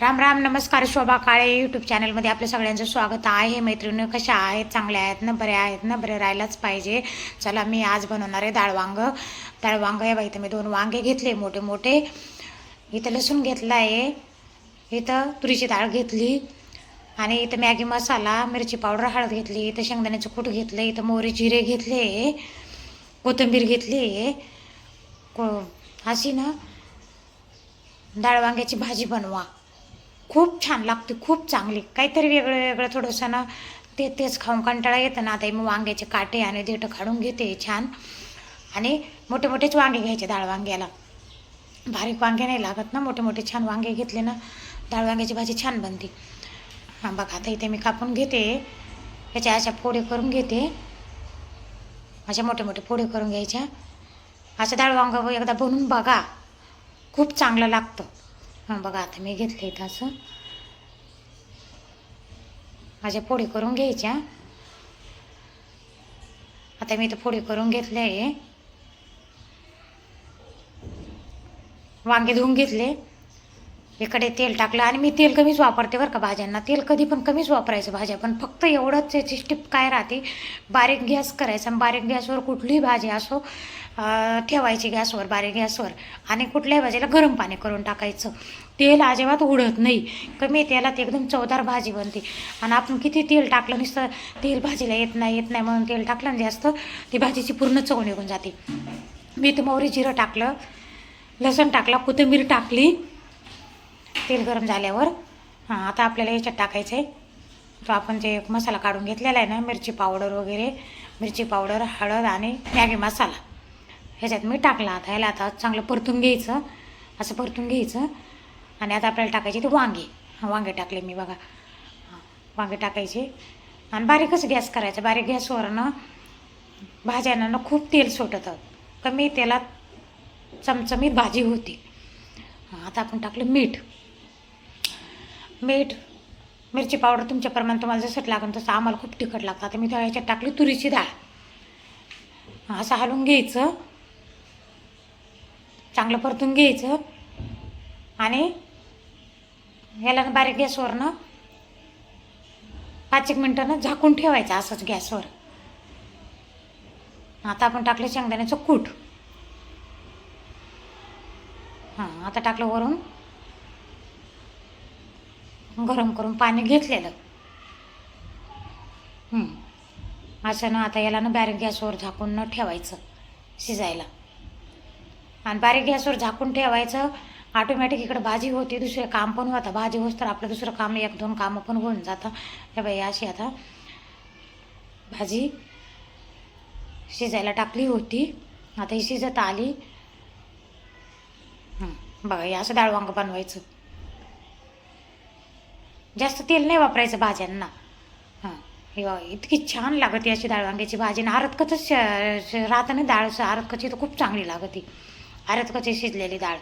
राम राम नमस्कार शोभा काळे यूट्यूब चॅनलमध्ये आपल्या सगळ्यांचं स्वागत आहे. मैत्रिणी कशा आहेत? चांगल्या आहेत ना? बऱ्या आहेत ना? बरे राहायलाच पाहिजे. चला मी आज बनवणार आहे डाळ वांग. डाळ वांग आहे बाई इथं मी दोन वांगे घेतले मोठे मोठे. इथं लसूण घेतला आहे इथं तुरीची डाळ घेतली. आणि इथं मॅगी मसाला मिरची पावडर हळद घेतली. इथं शेंगदाण्याचं कूट घेतलं इथं मोहरी जिरे घेतले. कोथिंबीर घेतली. को अशी ना डाळ वांग्याची भाजी बनवा. खूप छान लागते खूप चांगली. काहीतरी वेगळं वेगळं थोडंसं ना ते तेच खाऊन कंटाळा येतं ना आता मग वांग्याचे काटे आणि देठं काढून घेते छान. आणि मोठे मोठेच वांगे घ्यायचे डाळ वांग्याला. बारीक वांगे नाही लागत ना मोठे मोठे छान वांगे घेतले ना डाळ वांग्याची भाजी छान बनते. हां बघा आता इथे मी कापून घेते. याच्या अशा फोडे करून घेते. अशा मोठे मोठे फोडे करून घ्यायच्या. असं डाळ वांग एकदा बनवून बघा. खूप चांगलं लागतं. हां बघा आता मी घेतलं इथं असं. माझ्या पोळी करून घ्यायच्या. आता मी इथं पोळी करून घेतले आहे. वांगे धुवून घेतले. इकडे तेल टाकलं आणि मी तेल कमीच वापरते बरं का भाज्यांना. तेल कधी पण कमीच वापरायचं भाज्या पण फक्त एवढंच याची स्टिप काय राहते बारीक गॅस करायचा आणि बारीक गॅसवर कुठलीही भाजी असो ठेवायची गॅसवर बारीक गॅसवर आणि कुठल्याही भाजीला गरम पाणी करून टाकायचं. तेल अजिबात उडत नाही. कमी तेलात एकदम चवदार भाजी बनते. आणि आपण किती तेल टाकलं नुसतं तेल भाजीला येत नाही येत नाही म्हणून तेल टाकलं आणि जास्त ती भाजीची पूर्ण चव निघून जाते. मी तर मोहरी जिरं टाकलं लसण टाकला कोथिंबीर टाकली तेल गरम झाल्यावर हां आता आपल्याला याच्यात टाकायचं आहे तो आपण जे मसाला काढून घेतलेला आहे ना मिरची पावडर वगैरे मिरची पावडर हळद आणि मॅगी मसाला. ह्याच्यात मी टाकला आता ह्याला आता चांगलं परतून घ्यायचं असं परतून घ्यायचं. आणि आता आपल्याला टाकायचे ते वांगे. वांगे टाकले मी बघा. हां वांगे टाकायचे. आणि बारीकच गॅस करायचा. बारीक गॅसवर ना भाज्यांना ना खूप तेल सुटतं. कमी तेलात चमचमीत भाजी होती. आता आपण टाकलं मीठ. मीठ मिरची पावडर तुमच्या प्रमाणे तुम्हाला जसं लागेल तसं आम्हाला खूप तिखट लागतं. आता मी त्या ह्याच्यात टाकली तुरीची डाळ. असं हलवून घ्यायचं. चांगलं परतून घ्यायचं. आणि ह्याला बारीक गॅसवर ना पाच एक मिनटं ना झाकून ठेवायचं असंच गॅसवर. आता आपण टाकलं शेंगदाण्याचं कूट. हां आता टाकलं वरून. गरम करून पाणी घेतलेलं. हं. असं ना आता याला ना बारीक गॅसवर झाकून न ठेवायचं शिजायला. आणि बारीक गॅसवर झाकून ठेवायचं ऑटोमॅटिक इकडं भाजी होती दुसरे काम पण होतं. भाजी होस तर आपलं दुसरं काम एक दोन कामं पण होऊन जातं. हे बाई अशी आता भाजी शिजायला टाकली होती. आता ही शिजत आली. बघा हे असं डाळ वांग बनवायचं. जास्त तेल नाही वापरायचं भाज्यांना. हां हे इतकी छान लागते अशी डाळ. वांग्याची भाजी आणि आरतकचंच राहतं ना डाळ आरतकची तर खूप चांगली लागते. आरतकची शिजलेली डाळ.